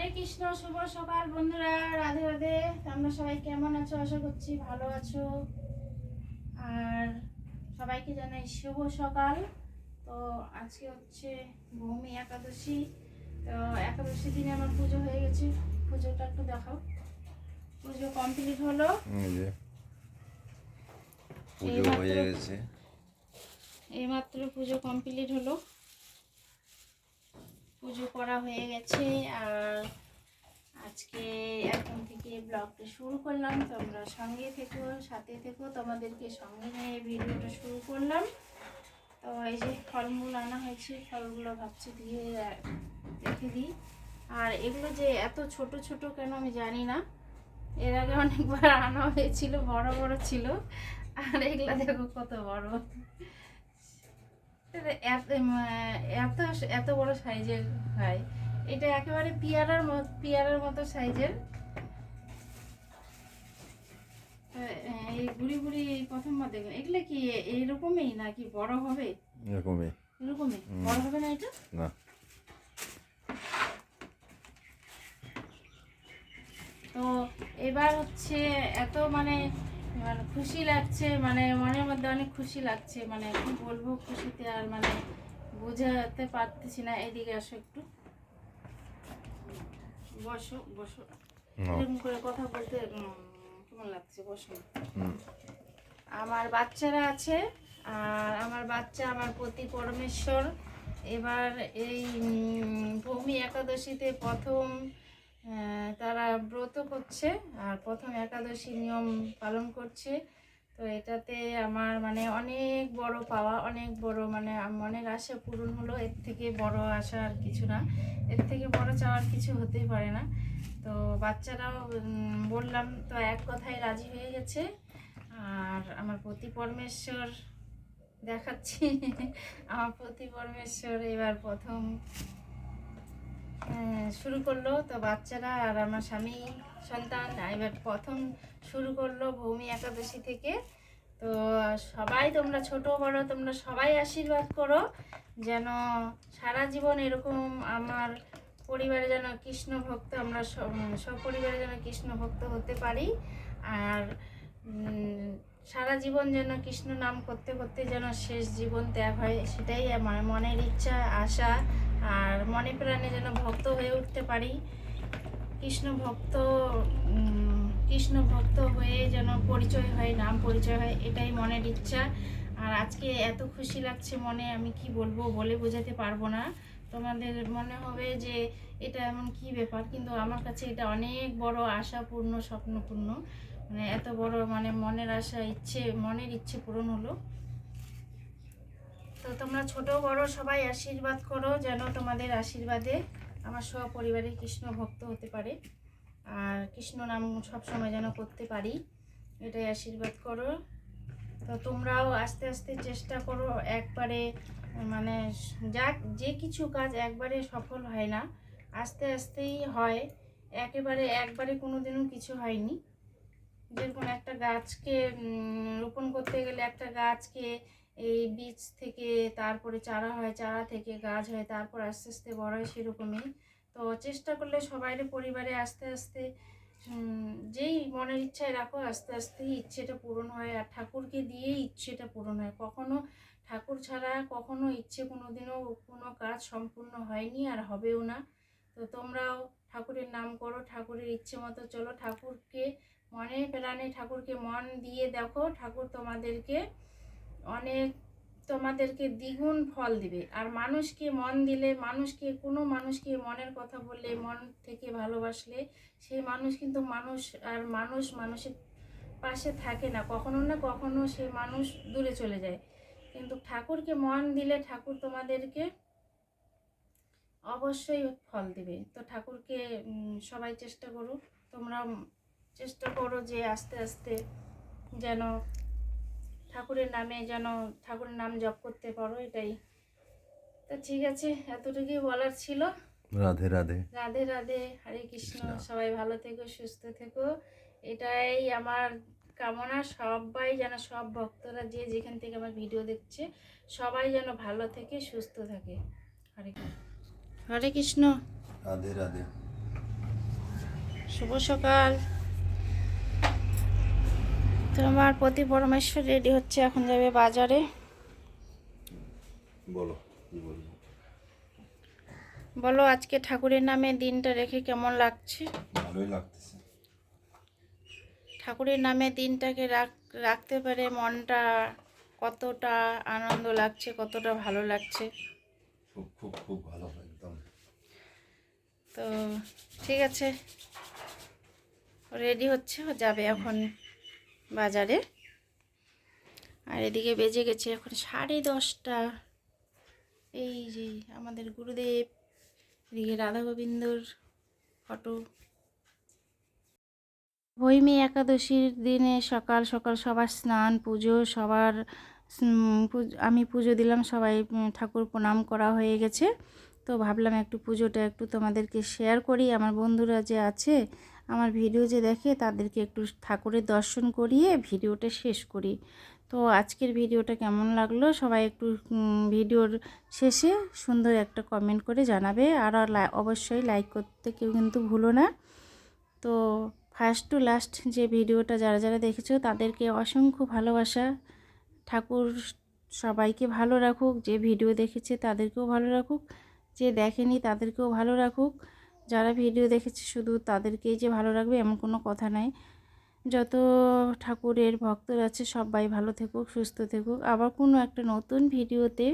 হরে কৃষ্ণ শুভ সকাল বন্ধুরা রাধে রাধে। তোমরা সবাই কেমন আছো? আশা করছি ভালো আছো। আর সবাইকে জানাই শুভ সকাল। তো আজকে হচ্ছে ভূমি একাদশী। তো একাদশী দিনে আমার পুজো হয়ে গেছে। পুজোটা একটু দেখাও। পুজো কমপ্লিট হলো। পুজো হয়ে গেছে। এইমাত্র পুজো কমপ্লিট হলো। পুজো করা হয়ে গেছে আর আজকে এখন থেকে ব্লগটা শুরু করলাম। তোমরা সঙ্গে থেকো, সাথে থেকো, তোমাদেরকে সঙ্গে নিয়ে ভিডিওটা শুরু করলাম। তো এই যে ফলমূল আনা হয়েছে, ফলগুলো ভাবছি দিয়ে রেখে দিই। আর এগুলো যে এত ছোট ছোট কেন আমি জানি না। এর আগে অনেকবার আনা হয়েছিল, বড় বড় ছিল। আর এগুলো দেখো কত বড়। এত এত এত বড় সাইজের হয়। এটা একেবারে পিয়ারার মতো পিয়ারার মতো সাইজের। এই বুড়ি বুড়ি প্রথমবার দেখবেন এগুলো কি এইরকমই নাকি বড় হবে? এরকমই। এরকমই? বড় হবে না এটা? না। তো এবার হচ্ছে এত মানে মানে খুশি লাগছে মানে মনের মধ্যে অনেক খুশি লাগছে মানে কি বলব খুশিতে আর মানে বোঝাতে পারতেছি না এদিকে আসো একটু। বসো বসো। এরকম করে কথা বলতে কেমন লাগছে? বসো। আমার বাচ্চারা আছে আর আমার বাচ্চা আমার পতি পরমেশ্বর। এবার এই ভূমি একাদশীতে প্রথম তারা ব্রত করছে আর প্রথম একাদশী নিয়ম পালন করছে। তো এটাতে আমার মানে অনেক বড় পাওয়া, অনেক বড় মানে মনের আশা পূরণ হলো। এর থেকে বড় আশা আর কিছু না। এর থেকে বড় চাওয়ার কিছু হতেই পারে না। তো বাচ্চারাও বললাম তো এক কথায় রাজি হয়ে গেছে। আর আমার প্রতি পরমেশ্বর দেখাচ্ছি। আমার প্রতি পরমেশ্বর এবার প্রথম শুরু করল তো বাচ্চারা আর আমার স্বামী সন্তান। এবার প্রথম শুরু করল ভূমি একাদশী থেকে। তো সবাই তোমরা ছোট, বড়, তোমরা সবাই আশীর্বাদ করো যেন সারা জীবন এরকম আমার পরিবারে যেন কৃষ্ণ ভক্ত আমরা সব- পরিবারে যেন কৃষ্ণ ভক্ত হতে পারি। আর সারা জীবন যেন কৃষ্ণ নাম করতে করতে যেন শেষ জীবন ত্যাগ হয়, সেটাই আমার মনের ইচ্ছা, আশা আর মনে প্রাণে যেন ভক্ত হয়ে উঠতে পারি। কৃষ্ণ ভক্ত কৃষ্ণ ভক্ত হয়ে যেন পরিচয় হয়, নাম পরিচয় হয়, এটাই মনের ইচ্ছা। আর আজকে এত খুশি লাগছে মনে, আমি কি বলব বলে বোঝাতে পারব না। তোমাদের মনে হবে যে এটা এমন কি ব্যাপার, কিন্তু আমার কাছে এটা অনেক বড় আশাপূর্ণ, স্বপ্নপূর্ণ। মানে এত বড় মানে মনের আশা, ইচ্ছে, মনের ইচ্ছে পূরণ হলো। তো তোমরা ছোট, বড় সবাই আশীর্বাদ করো যেন তোমাদের আশীর্বাদে আমার সপরিবারে কৃষ্ণ ভক্ত হতে পারে। আর কৃষ্ণ নাম সবসময় যেন করতে পারি, এটাই আশীর্বাদ করো। তো তোমরাও আস্তে আস্তে চেষ্টা করো একবারে মানে যাক যে কিছু কাজ একবারে সফল হয় না, আস্তে, আস্তেই হয়। একেবারে, একবারে কোনোদিনও কিছু হয়নি। যেরকম একটা গাছকে রোপণ করতে গেলে একটা গাছকে এই বীজ থেকে তারপরে চারা হয়, চারা থেকে গাছ হয়, তারপর আস্তে আস্তে বড় হয় সেরকমই। তো চেষ্টা করলে সবাই পরিবারে আস্তে আস্তে যেই মনের ইচ্ছায় রাখো, আস্তে আস্তে ইচ্ছেটা পূরণ হয়। আর ঠাকুরকে দিয়েই ইচ্ছেটা পূরণ হয়। কখনো ঠাকুর ছাড়া কখনো ইচ্ছে কোনোদিনও কোনো কাজ সম্পূর্ণ হয়নি আর হবেও না। তো তোমরাও ঠাকুরের নাম করো, ঠাকুরের ইচ্ছে মতো চলো। ঠাকুরকে মনে প্রাণে ঠাকুরকে মন দিয়ে দেখো, ঠাকুর তোমাদেরকে অনেক তোমাদেরকে দ্বিগুণ ফল দিবে। আর মানুষকে মন দিলে, মানুষকে, কোনো মানুষকে মনের কথা বললে, মন থেকে ভালোবাসলে, সেই মানুষ কিন্তু মানুষ, আর মানুষ মানুষের পাশে থাকে না। কখনো না কখনো সে মানুষ দূরে চলে যায়। কিন্তু ঠাকুরকে মন দিলে ঠাকুর তোমাদেরকে অবশ্যই ফল দিবে। তো ঠাকুরকে সবাই চেষ্টা করো তোমরা চেষ্টা করো যে আস্তে আস্তে যেন ঠাকুরের নামে যেন ঠাকুরের নাম জপ করতে পারো এটাই। তো ঠিক আছে এতটুকুই বলার ছিল। রাধে রাধে। রাধে রাধে হরে কৃষ্ণ। সবাই ভালো থেকো সুস্থ থেকো। এটাই আমার কামনা সবাই যেন সব ভক্তরা যে যেখান থেকে আমার ভিডিও দেখছে সবাই যেন ভালো থেকে সুস্থ থাকে। হরে কৃষ্ণ। হরে কৃষ্ণ। রাধে রাধে। শুভ সকাল। তো আমার প্রতি পরমেশ্বর রেডি হচ্ছে এখন যাবে বাজারে। বলো বলো আজকে ঠাকুরের নামে দিনটা রেখে কেমন লাগছে? ভালোই লাগতেছে। ঠাকুরের নামে দিনটাকে রাখ রাখতে পারে মনটা কতটা আনন্দ লাগছে কতটা ভালো লাগছে। খুব খুব খুব ভালো একদম। তো ঠিক আছে। রেডি হচ্ছে ও যাবে এখন। বাজারে। আর এদিকে বেজে গেছে এখন সাড়ে দশটা। এই যে আমাদের গুরুদেব, এদিকে রাধা গোবিন্দর ফটো। ভৈমী একাদশীর দিনে সকাল সকাল সবার স্নান, পুজো, সবার আমি পুজো দিলাম, সবাই ঠাকুর প্রণাম করা হয়ে গেছে। তো ভাবলাম একটু পুজোটা একটু তোমাদেরকে শেয়ার করি। আমার বন্ধুরা যে আছে আমার ভিডিও যে দেখে তাদেরকে একটু ঠাকুরের দর্শন করিয়ে ভিডিওটা শেষ করি। তো আজকের ভিডিওটা কেমন লাগল? সবাই একটু ভিডিওর শেষে সুন্দর একটা কমেন্ট করে জানাবে। আর অবশ্যই লাইক করতে কেউ কিন্তু ভুলো না। তো ফার্স্ট টু লাস্ট যে ভিডিওটা যারা যারা দেখেছ, তাদেরকে অসংখ্য ভালোবাসা। ঠাকুর সবাইকে ভালো রাখুক। যে ভিডিও দেখেছে তাদেরকেও ভালো রাখুক। যে দেখেনি তাদেরকেও ভালো রাখুক। যারা ভিডিও দেখেছে শুধু তাদেরকেই যে ভালো রাখবে এমন কোনো কথা নাই। যত ঠাকুরের ভক্তরা আছে সবাই ভালো থেকুক, সুস্থ থেকুক। আবার কোনো একটা নতুন ভিডিওতে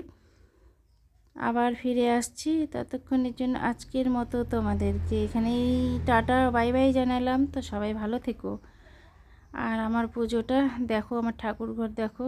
আবার ফিরে আসছি। ততক্ষণের জন্য আজকের মতো তোমাদেরকে এখানেই টাটা, বাই বাই জানালাম। তো সবাই ভালো থেকো। আর আমার পুজোটা দেখো, আমার ঠাকুর ঘর দেখো।